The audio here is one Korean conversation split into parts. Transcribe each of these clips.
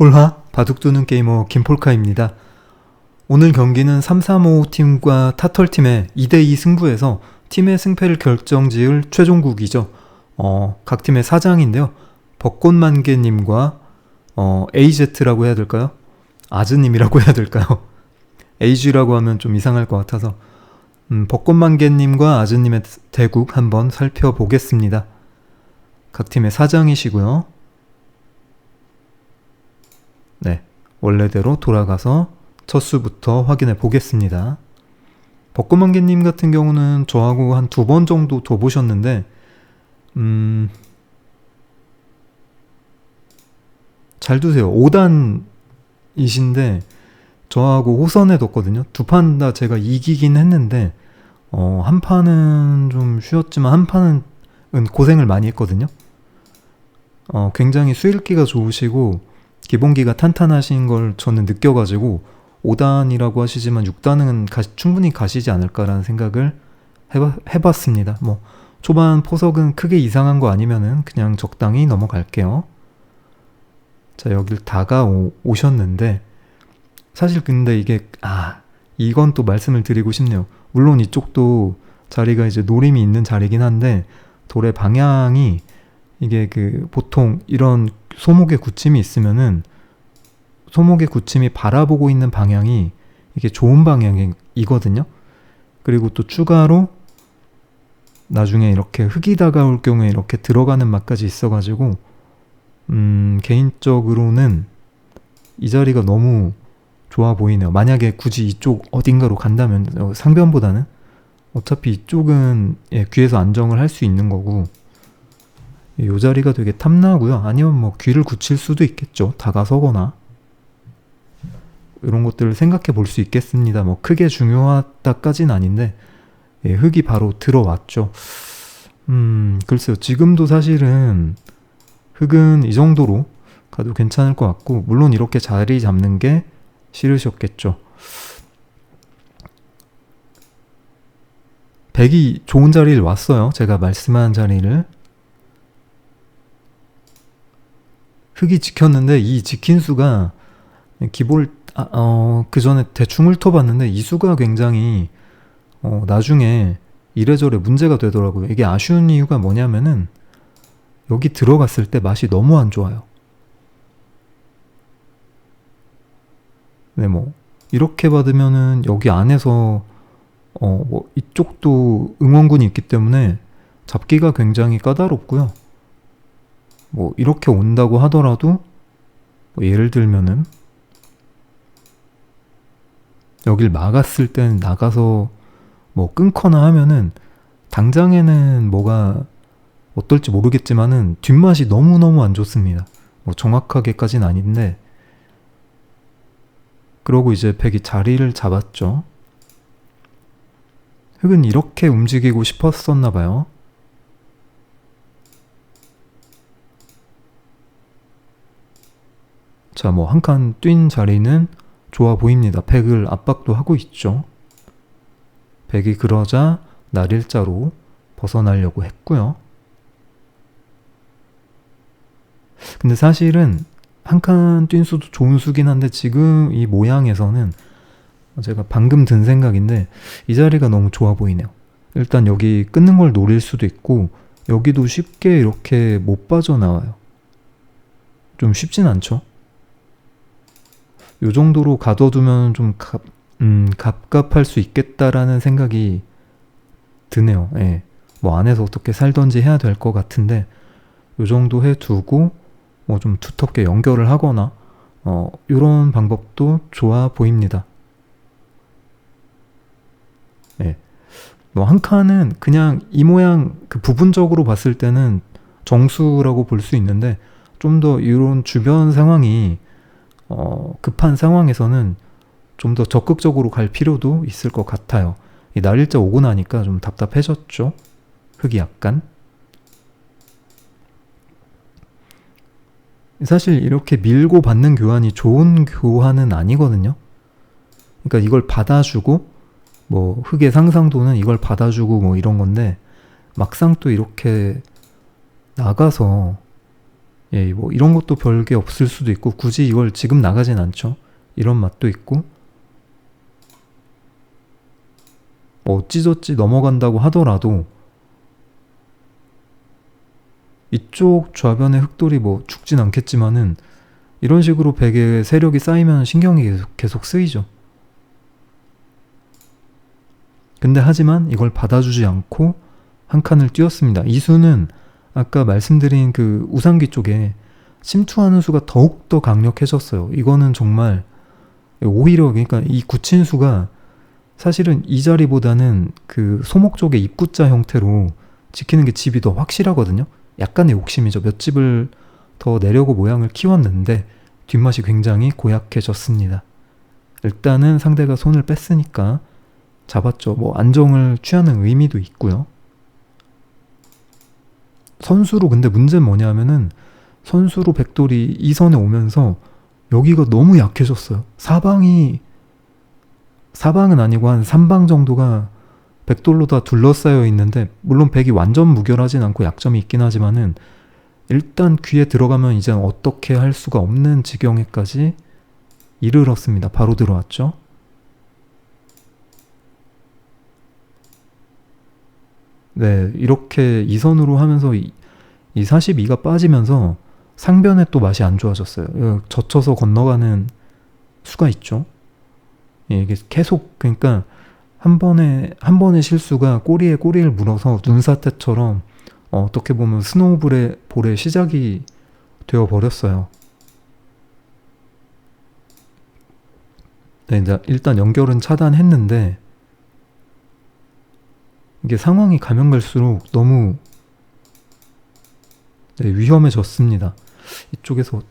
폴하 바둑두는 게이머 김폴카입니다. 오늘 경기는 335 팀과 타털 팀의 2대2 승부에서 팀의 승패를 결정지을 최종국이죠. 어, 각 팀의 사장인데요. 벚꽃만개님과 어, AZ라고 해야 될까요? 아즈님이라고 해야 될까요? AG라고 하면 좀 이상할 것 같아서 음, 벚꽃만개님과 아즈님의 대국 한번 살펴보겠습니다. 각 팀의 사장이시고요. 네, 원래대로 돌아가서 첫 수부터 확인해 보겠습니다. 벚꽃만개님 같은 경우는 저하고 한 두 번 정도 더 보셨는데, 음, 잘 두세요. 5단이신데, 저하고 호선에 뒀거든요. 두 판 다 제가 이기긴 했는데, 어, 한 판은 좀 쉬었지만, 한 판은 고생을 많이 했거든요. 어, 굉장히 수일기가 좋으시고, 기본기가 탄탄하신 걸 저는 느껴가지고 5단이라고 하시지만 6단은 가, 충분히 가시지 않을까라는 생각을 해봐, 해봤습니다. 뭐 초반 포석은 크게 이상한 거 아니면은 그냥 적당히 넘어갈게요. 자 여길 다가오셨는데 사실 근데 이게 아 이건 또 말씀을 드리고 싶네요. 물론 이쪽도 자리가 이제 노림이 있는 자리긴 한데 돌의 방향이 이게 그 보통 이런 소목의 굳힘이 있으면은 소목의 굳힘이 바라보고 있는 방향이 이게 좋은 방향이거든요. 그리고 또 추가로 나중에 이렇게 흙이 다가올 경우에 이렇게 들어가는 맛까지 있어가지고 음 개인적으로는 이 자리가 너무 좋아 보이네요. 만약에 굳이 이쪽 어딘가로 간다면 어, 상변보다는 어차피 이쪽은 예, 귀에서 안정을 할 수 있는 거고 이 자리가 되게 탐나고요. 아니면 뭐 귀를 굳힐 수도 있겠죠. 다가서거나 이런 것들을 생각해 볼 수 있겠습니다. 뭐 크게 중요하다까진 아닌데 예, 흙이 바로 들어왔죠. 음, 글쎄요. 지금도 사실은 흙은 이 정도로 가도 괜찮을 것 같고 물론 이렇게 자리 잡는 게 싫으셨겠죠. 백이 좋은 자리를 왔어요. 제가 말씀한 자리를 흙이 지켰는데 이 지킨 수가 기볼 아, 어, 그 전에 대충 훑어봤는데 이 수가 굉장히 어, 나중에 이래저래 문제가 되더라고요. 이게 아쉬운 이유가 뭐냐면은 여기 들어갔을 때 맛이 너무 안 좋아요. 네, 뭐 이렇게 받으면은 여기 안에서 어, 뭐 이쪽도 응원군이 있기 때문에 잡기가 굉장히 까다롭고요. 뭐 이렇게 온다고 하더라도 뭐 예를 들면은 여길 막았을 땐 나가서 뭐 끊거나 하면은 당장에는 뭐가 어떨지 모르겠지만은 뒷맛이 너무너무 안 좋습니다. 뭐 정확하게까지는 아닌데 그러고 이제 백이 자리를 잡았죠. 흙은 이렇게 움직이고 싶었었나 봐요. 자, 뭐 한 칸 뛴 자리는 좋아 보입니다. 백을 압박도 하고 있죠. 백이 그러자 날일자로 벗어나려고 했고요. 근데 사실은 한 칸 뛴 수도 좋은 수긴 한데 지금 이 모양에서는 제가 방금 든 생각인데 이 자리가 너무 좋아 보이네요. 일단 여기 끊는 걸 노릴 수도 있고 여기도 쉽게 이렇게 못 빠져나와요. 좀 쉽진 않죠? 요 정도로 가둬두면 좀 갑, 음, 갑갑할 수 있겠다라는 생각이 드네요. 예. 뭐 안에서 어떻게 살던지 해야 될 것 같은데 요 정도 해두고 뭐 좀 두텁게 연결을 하거나 어, 요런 방법도 좋아 보입니다. 예. 뭐 한 칸은 그냥 이 모양 그 부분적으로 봤을 때는 정수라고 볼 수 있는데 좀 더 이런 주변 상황이 어, 급한 상황에서는 좀 더 적극적으로 갈 필요도 있을 것 같아요. 이 날일자 오고 나니까 좀 답답해졌죠. 흙이 약간. 사실 이렇게 밀고 받는 교환이 좋은 교환은 아니거든요. 그러니까 이걸 받아주고 뭐 흙의 상상도는 이걸 받아주고 뭐 이런 건데 막상 또 이렇게 나가서 예, 뭐 이런 것도 별게 없을 수도 있고 굳이 이걸 지금 나가진 않죠. 이런 맛도 있고 뭐 어찌저찌 넘어간다고 하더라도 이쪽 좌변의 흑돌이 뭐 죽진 않겠지만은 이런 식으로 베개에 세력이 쌓이면 신경이 계속, 계속 쓰이죠. 근데 하지만 이걸 받아주지 않고 한 칸을 띄웠습니다. 이 수는 아까 말씀드린 그 우상기 쪽에 침투하는 수가 더욱더 강력해졌어요. 이거는 정말 오히려 그러니까 이 구친수가 사실은 이 자리보다는 그 소목 쪽의 입구자 형태로 지키는 게 집이 더 확실하거든요. 약간의 욕심이죠. 몇 집을 더 내려고 모양을 키웠는데 뒷맛이 굉장히 고약해졌습니다. 일단은 상대가 손을 뺐으니까 잡았죠. 뭐 안정을 취하는 의미도 있고요. 선수로 근데 문제는 뭐냐면은 선수로 백돌이 이 선에 오면서 여기가 너무 약해졌어요. 사방이 사방은 아니고 한 3방 정도가 백돌로 다 둘러싸여 있는데 물론 백이 완전 무결하진 않고 약점이 있긴 하지만은 일단 귀에 들어가면 이제 어떻게 할 수가 없는 지경에까지 이르렀습니다. 바로 들어왔죠. 네, 이렇게 이선으로 하면서 이, 이 42가 빠지면서 상변에 또 맛이 안 좋아졌어요. 젖혀서 건너가는 수가 있죠. 예, 이게 계속 그러니까 한 번에 한 번의 실수가 꼬리에 꼬리를 물어서 눈사태처럼 어, 어떻게 보면 스노우볼의 볼의 시작이 되어 버렸어요. 네, 일단 연결은 차단했는데 이게 상황이 가면 갈수록 너무 네, 위험해졌습니다. 이쪽에서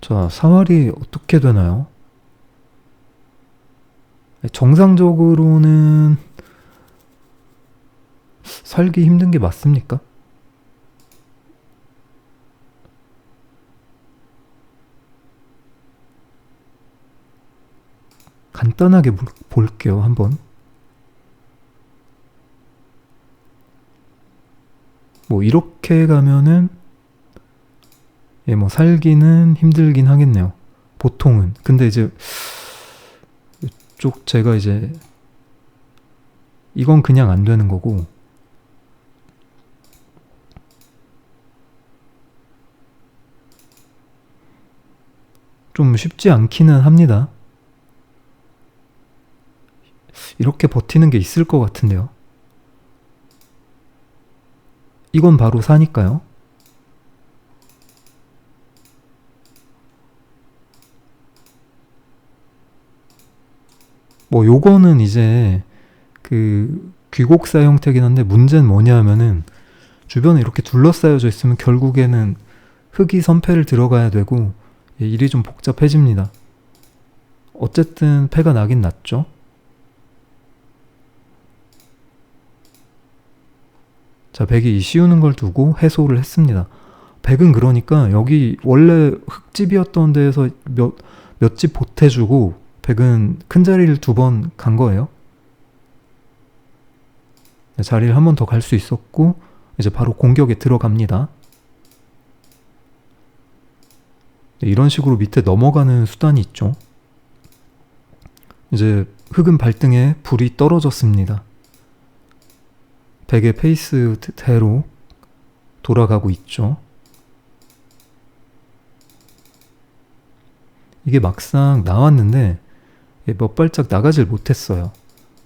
자, 사활이 어떻게 되나요? 정상적으로는 살기 힘든 게 맞습니까? 간단하게 볼게요, 한번. 뭐, 이렇게 가면은, 예, 뭐, 살기는 힘들긴 하겠네요. 보통은. 근데 이제, 이쪽 제가 이제, 이건 그냥 안 되는 거고, 좀 쉽지 않기는 합니다. 이렇게 버티는 게 있을 것 같은데요. 이건 바로 사니까요. 뭐 요거는 이제 그 귀곡사 형태긴 한데 문제는 뭐냐 하면은 주변에 이렇게 둘러싸여져 있으면 결국에는 흙이 선패를 들어가야 되고 예, 일이 좀 복잡해집니다. 어쨌든 패가 나긴 났죠. 자, 백이 이 씌우는 걸 두고 해소를 했습니다. 백은 그러니까 여기 원래 흙집이었던 데에서 몇, 몇 집 보태주고 백은 큰 자리를 두 번 간 거예요. 네, 자리를 한 번 더 갈 수 있었고 이제 바로 공격에 들어갑니다. 네, 이런 식으로 밑에 넘어가는 수단이 있죠. 이제 흙은 발등에 불이 떨어졌습니다. 베개 페이스대로 돌아가고 있죠. 이게 막상 나왔는데 몇 발짝 나가질 못했어요.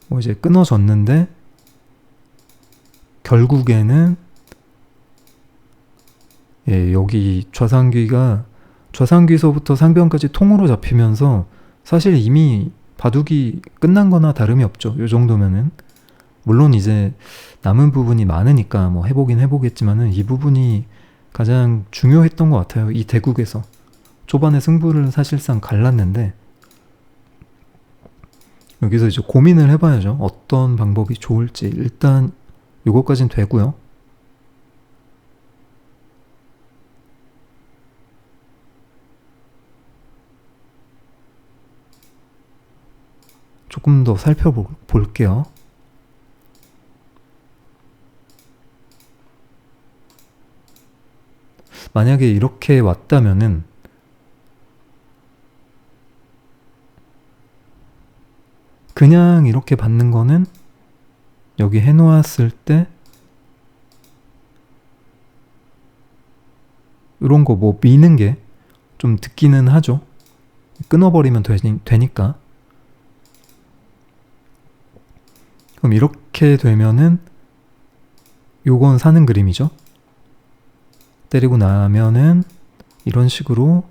뭐 이제 끊어졌는데 결국에는 예, 여기 좌상귀가 좌상귀서부터 상변까지 통으로 잡히면서 사실 이미 바둑이 끝난 거나 다름이 없죠. 요 정도면은 물론 이제 남은 부분이 많으니까 뭐 해보긴 해보겠지만은 이 부분이 가장 중요했던 것 같아요. 이 대국에서. 초반에 승부를 사실상 갈랐는데 여기서 이제 고민을 해봐야죠. 어떤 방법이 좋을지. 일단 요것까진 되고요. 조금 더 살펴볼게요. 만약에 이렇게 왔다면은 그냥 이렇게 받는 거는 여기 해놓았을 때 이런 거 뭐 미는 게 좀 듣기는 하죠. 끊어버리면 되니, 까 그럼 이렇게 되면은 요건 사는 그림이죠. 때리고 나면은 이런 식으로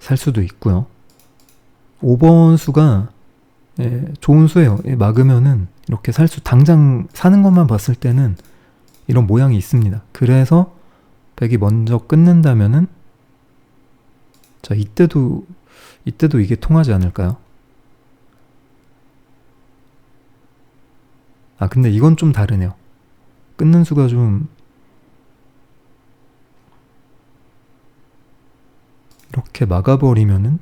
살 수도 있고요. 5번 수가 예, 좋은 수예요. 예, 막으면은 이렇게 살 수, 당장 사는 것만 봤을 때는 이런 모양이 있습니다. 그래서 백이 먼저 끊는다면은 자, 이때도, 이때도 이게 통하지 않을까요? 아, 근데 이건 좀 다르네요. 끊는 수가 좀 이렇게 막아버리면은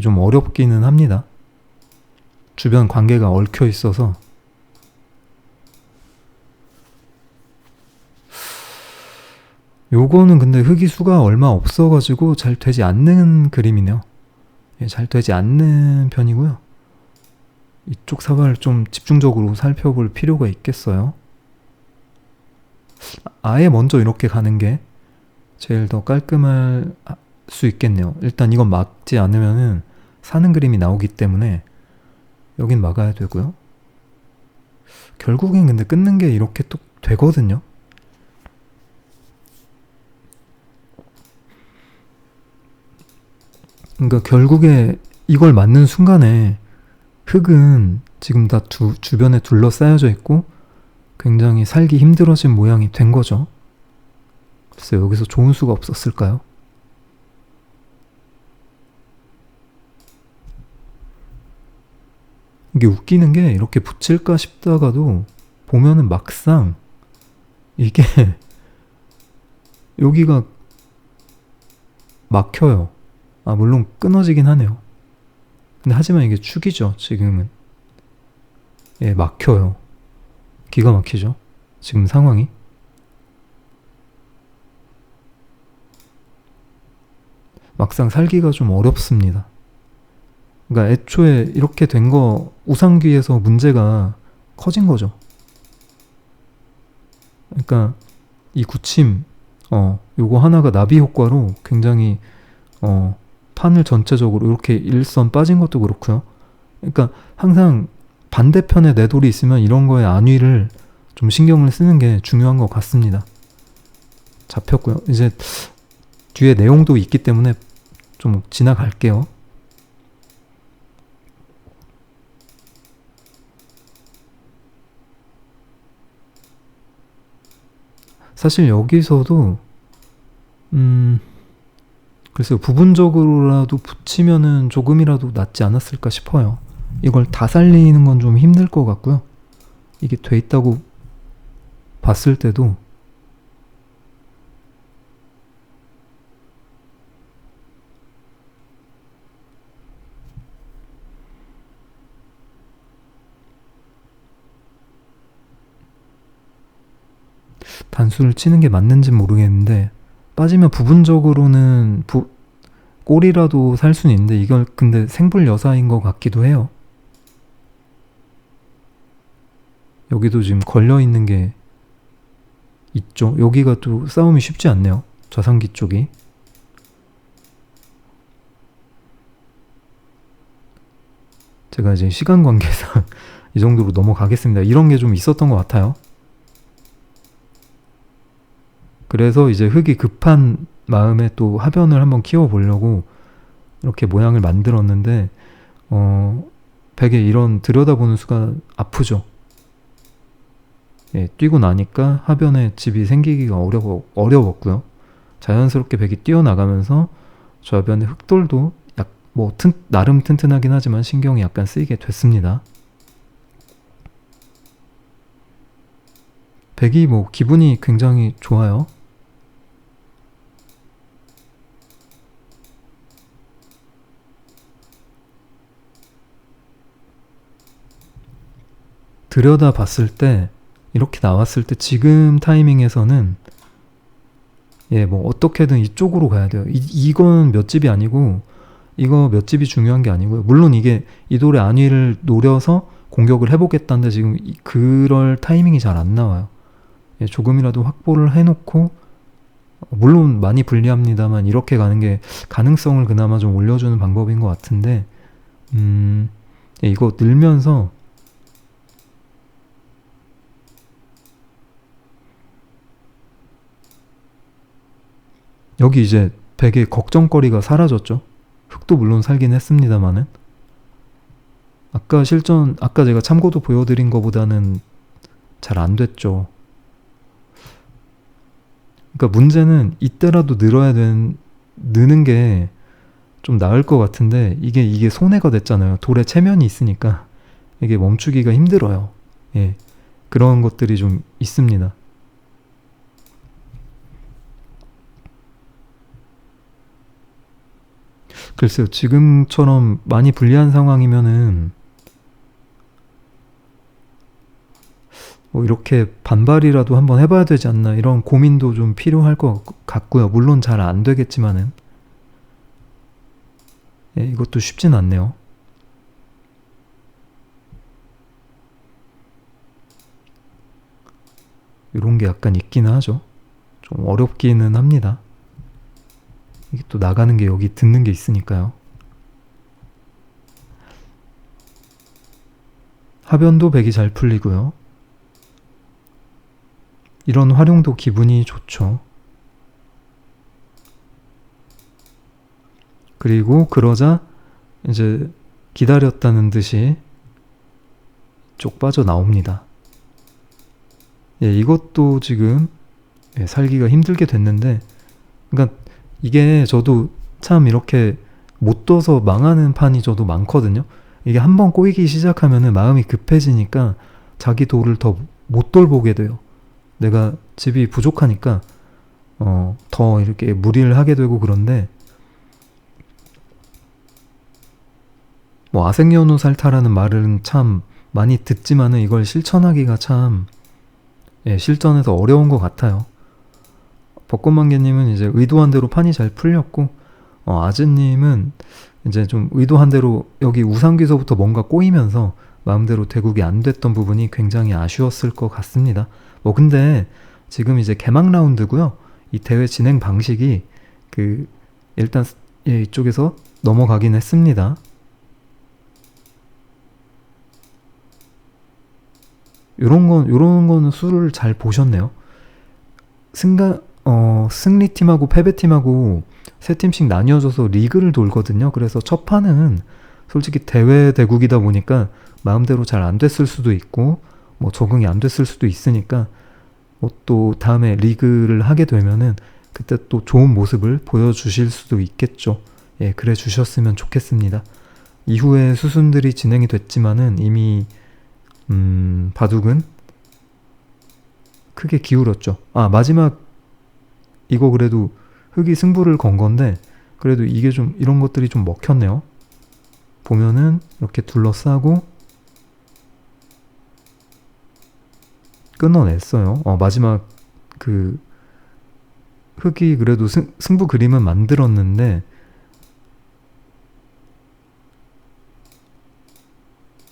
좀 어렵기는 합니다. 주변 관계가 얽혀 있어서 요거는 근데 흙이 수가 얼마 없어가지고 잘 되지 않는 그림이네요. 예, 잘 되지 않는 편이고요. 이쪽 사과를 좀 집중적으로 살펴볼 필요가 있겠어요. 아예 먼저 이렇게 가는 게 제일 더 깔끔할 수 있겠네요. 일단 이건 막지 않으면은 사는 그림이 나오기 때문에 여긴 막아야 되고요. 결국엔 근데 끊는 게 이렇게 또 되거든요. 그러니까 결국에 이걸 맞는 순간에 흙은 지금 다 두, 주변에 둘러싸여져 있고 굉장히 살기 힘들어진 모양이 된 거죠. 글쎄 여기서 좋은 수가 없었을까요? 이게 웃기는 게 이렇게 붙일까 싶다가도 보면은 막상 이게 여기가 막혀요. 아, 물론 끊어지긴 하네요. 근데 하지만 이게 축이죠, 지금은. 예, 막혀요. 기가 막히죠. 지금 상황이. 막상 살기가 좀 어렵습니다. 그러니까 애초에 이렇게 된 거 우상귀에서 문제가 커진 거죠. 그러니까 이 구침, 어, 요거 하나가 나비 효과로 굉장히 어, 판을 전체적으로 이렇게 일선 빠진 것도 그렇고요. 그러니까 항상 반대편에 내 돌이 있으면 이런 거에 안위를 좀 신경을 쓰는 게 중요한 것 같습니다. 잡혔고요. 이제 뒤에 내용도 있기 때문에 좀 지나갈게요. 사실 여기서도 음 글쎄요, 부분적으로라도 붙이면은 조금이라도 낫지 않았을까 싶어요. 이걸 다 살리는 건 좀 힘들 것 같고요. 이게 돼 있다고 봤을 때도 단수를 치는 게 맞는지 모르겠는데 빠지면 부분적으로는 부, 꼴이라도 살 수는 있는데 이걸 근데 생불 여사인 것 같기도 해요. 여기도 지금 걸려 있는 게 있죠. 여기가 또 싸움이 쉽지 않네요. 좌상기 쪽이. 제가 이제 시간 관계상 이 정도로 넘어가겠습니다. 이런 게 좀 있었던 것 같아요. 그래서 이제 흙이 급한 마음에 또 하변을 한번 키워보려고 이렇게 모양을 만들었는데 어, 베개 이런 들여다보는 수가 아프죠. 예, 뛰고 나니까 하변에 집이 생기기가 어려워, 어려웠고요. 자연스럽게 백이 뛰어나가면서 좌변의 흙돌도 약, 뭐 튼, 나름 튼튼하긴 하지만 신경이 약간 쓰이게 됐습니다. 백이 뭐 기분이 굉장히 좋아요. 들여다 봤을 때 이렇게 나왔을 때 지금 타이밍에서는 예, 뭐 어떻게든 이쪽으로 가야 돼요. 이, 이건 몇 집이 아니고 이거 몇 집이 중요한 게 아니고요. 물론 이게 이 돌의 안위를 노려서 공격을 해보겠다는데 지금 이- 그럴 타이밍이 잘 안 나와요. 예, 조금이라도 확보를 해놓고 어, 물론 많이 불리합니다만 이렇게 가는 게 가능성을 그나마 좀 올려주는 방법인 것 같은데 음, 예, 이거 늘면서 여기 이제 베개 걱정거리가 사라졌죠. 흙도 물론 살긴 했습니다만은 아까 실전 아까 제가 참고도 보여드린 것보다는 잘 안 됐죠. 그러니까 문제는 이때라도 늘어야 된 느는 게 좀 나을 것 같은데 이게 이게 손해가 됐잖아요. 돌에 체면이 있으니까 이게 멈추기가 힘들어요. 예. 그런 것들이 좀 있습니다. 글쎄요, 지금처럼 많이 불리한 상황이면은 뭐 이렇게 반발이라도 한번 해봐야 되지 않나 이런 고민도 좀 필요할 것 같고요. 물론 잘 안 되겠지만은 예, 이것도 쉽진 않네요. 이런 게 약간 있기는 하죠. 좀 어렵기는 합니다. 이게 또 나가는 게 여기 듣는 게 있으니까요. 하변도 백이 잘 풀리고요. 이런 활용도 기분이 좋죠. 그리고 그러자 이제 기다렸다는 듯이 쪽 빠져 나옵니다. 예, 이것도 지금 예, 살기가 힘들게 됐는데, 그러니까 이게 저도 참 이렇게 못 둬서 망하는 판이 저도 많거든요. 이게 한 번 꼬이기 시작하면은 마음이 급해지니까 자기 돌을 더못 돌보게 돼요. 내가 집이 부족하니까 어, 더 이렇게 무리를 하게 되고 그런데 뭐 아생연우 살타라는 말은 참 많이 듣지만은 이걸 실천하기가 참 예, 실전에서 어려운 것 같아요. 벚꽃만개님은 이제 의도한 대로 판이 잘 풀렸고 어, 아즈님은 이제 좀 의도한 대로 여기 우상귀서부터 뭔가 꼬이면서 마음대로 대국이 안 됐던 부분이 굉장히 아쉬웠을 것 같습니다. 뭐 근데 지금 이제 개막 라운드고요. 이 대회 진행 방식이 그 일단 예, 이쪽에서 넘어가긴 했습니다. 요런 건 요런 거는 수를 잘 보셨네요. 승가 어 승리팀하고 패배팀하고 세 팀씩 나뉘어져서 리그를 돌거든요. 그래서 첫 판은 솔직히 대회 대국이다 보니까 마음대로 잘 안 됐을 수도 있고 뭐 적응이 안 됐을 수도 있으니까 뭐 또 다음에 리그를 하게 되면은 그때 또 좋은 모습을 보여주실 수도 있겠죠. 예, 그래 주셨으면 좋겠습니다. 이후에 수순들이 진행이 됐지만은 이미 음, 바둑은 크게 기울었죠. 아, 마지막 이거 그래도 흑이 승부를 건 건데 그래도 이게 좀 이런 것들이 좀 먹혔네요. 보면은 이렇게 둘러싸고 끊어냈어요. 어, 마지막 그 흑이 그래도 승, 승부 그림은 만들었는데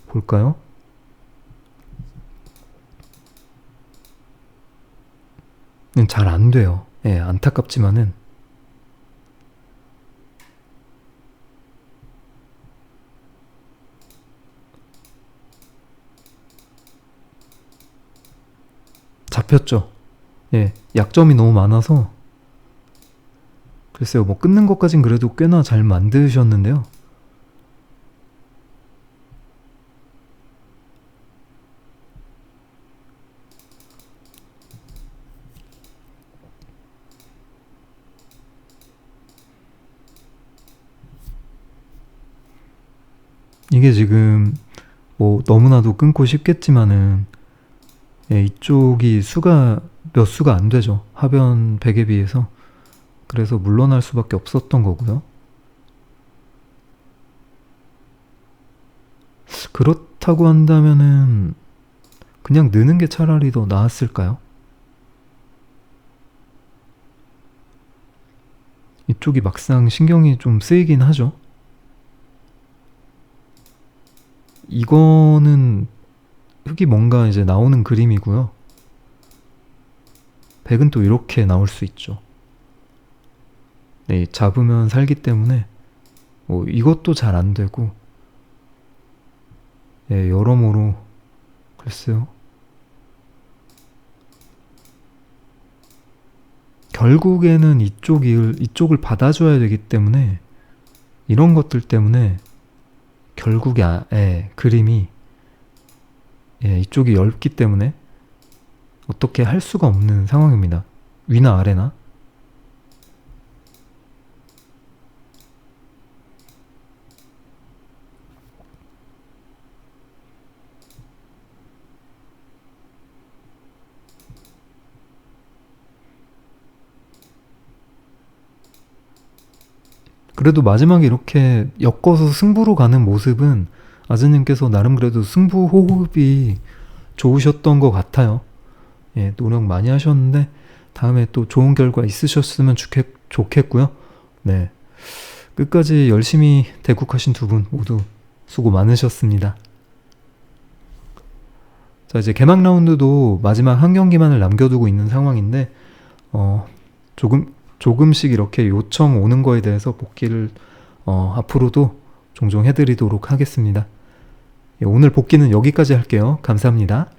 볼까요? 잘 안 돼요. 예, 안타깝지만은 잡혔죠. 예, 약점이 너무 많아서 글쎄요, 뭐 끊는 것까진 그래도 꽤나 잘 만드셨는데요. 이게 지금 뭐 너무나도 끊고 싶겠지만은 예, 이쪽이 수가 몇 수가 안 되죠. 하변 100에 비해서. 그래서 물러날 수밖에 없었던 거고요. 그렇다고 한다면은 그냥 느는 게 차라리 더 나았을까요? 이쪽이 막상 신경이 좀 쓰이긴 하죠. 이거는 흙이 뭔가 이제 나오는 그림이고요. 백은 또 이렇게 나올 수 있죠. 네, 잡으면 살기 때문에 뭐 이것도 잘 안 되고 예, 여러모로 글쎄요. 결국에는 이쪽을 이쪽을 받아줘야 되기 때문에 이런 것들 때문에 결국에 아, 예, 그림이 예, 이쪽이 넓기 때문에 어떻게 할 수가 없는 상황입니다. 위나 아래나 그래도 마지막에 이렇게 엮어서 승부로 가는 모습은 아즈님께서 나름 그래도 승부 호흡이 좋으셨던 것 같아요. 예, 노력 많이 하셨는데 다음에 또 좋은 결과 있으셨으면 좋겠, 좋겠고요. 네. 끝까지 열심히 대국하신 두 분 모두 수고 많으셨습니다. 자, 이제 개막 라운드도 마지막 한 경기만을 남겨두고 있는 상황인데, 어, 조금, 조금씩 이렇게 요청 오는 거에 대해서 복귀를, 어, 앞으로도 종종 해드리도록 하겠습니다. 예, 오늘 복귀는 여기까지 할게요. 감사합니다.